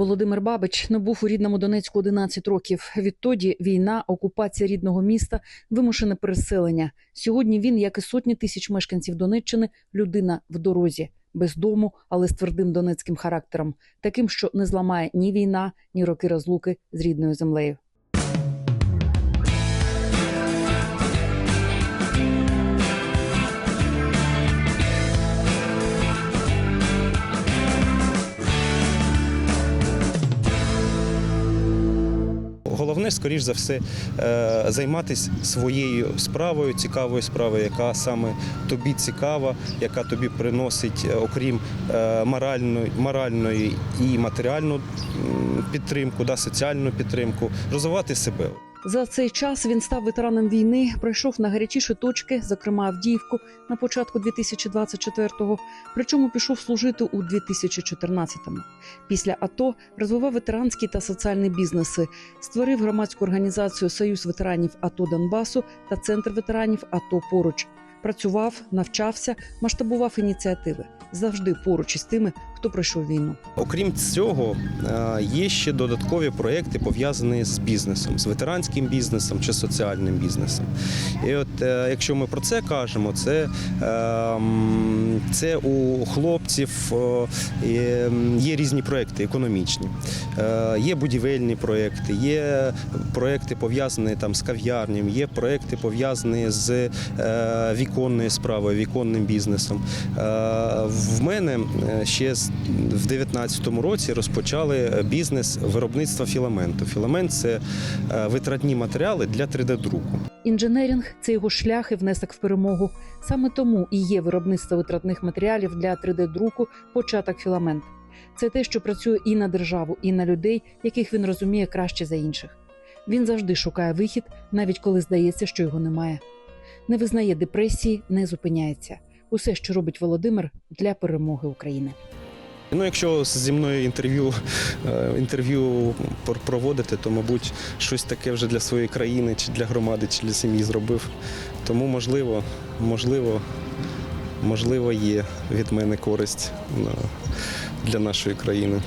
Володимир Бабич не був у рідному Донецьку 11 років. Відтоді війна, окупація рідного міста, вимушене переселення. Сьогодні він, як і сотні тисяч мешканців Донеччини, людина в дорозі, без дому, але з твердим донецьким характером, таким, що не зламає ні війна, ні роки розлуки з рідною землею. Головне, скоріш за все, е, займатися своєю справою, цікавою справою, яка саме тобі цікава, яка тобі приносить, е, окрім е, моральної, і матеріальну підтримку, да, соціальну підтримку, розвивати себе. За цей час він став ветераном війни, пройшов на гарячіші точки, зокрема Авдіївку, на початку 2024-го, причому пішов служити у 2014-му. Після АТО розвивав ветеранські та соціальні бізнеси, створив громадську організацію Союз ветеранів АТО Донбасу та Центр ветеранів АТО поруч. Працював, навчався, масштабував ініціативи завжди поруч із тими, хто пройшов війну. Окрім цього, е, є ще додаткові проекти пов'язані з бізнесом, з ветеранським бізнесом чи соціальним бізнесом. І от е, якщо ми про це кажемо, це, е, це у хлопців е, є- різні проекти економічні, є будівельні проекти, є проекти пов'язані там з кав'ярнями, є проекти пов'язані з віконною справою, віконним бізнесом. В мене ще з- в 2019 році розпочали бізнес виробництва філаменту. Філамент це е, витратні матеріали для 3D-друку. Інженерінг це його шлях і внесок в перемогу. Саме тому і є виробництво витратних матеріалів для 3D-друку початок філамент. Це те, що працює і на державу, і на людей, яких він розуміє краще за інших. Він завжди шукає вихід, навіть коли здається, що його немає. Не визнає депресії, не зупиняється. Усе, що робить Володимир для перемоги України. Ну, якщо зі мною інтерв'ю, е, інтерв'ю проводити, то, мабуть, щось таке вже для своєї країни, чи для громади, чи для сім'ї зробив. Тому, можливо, можливо, можливо, є від мене користь ну, для нашої країни.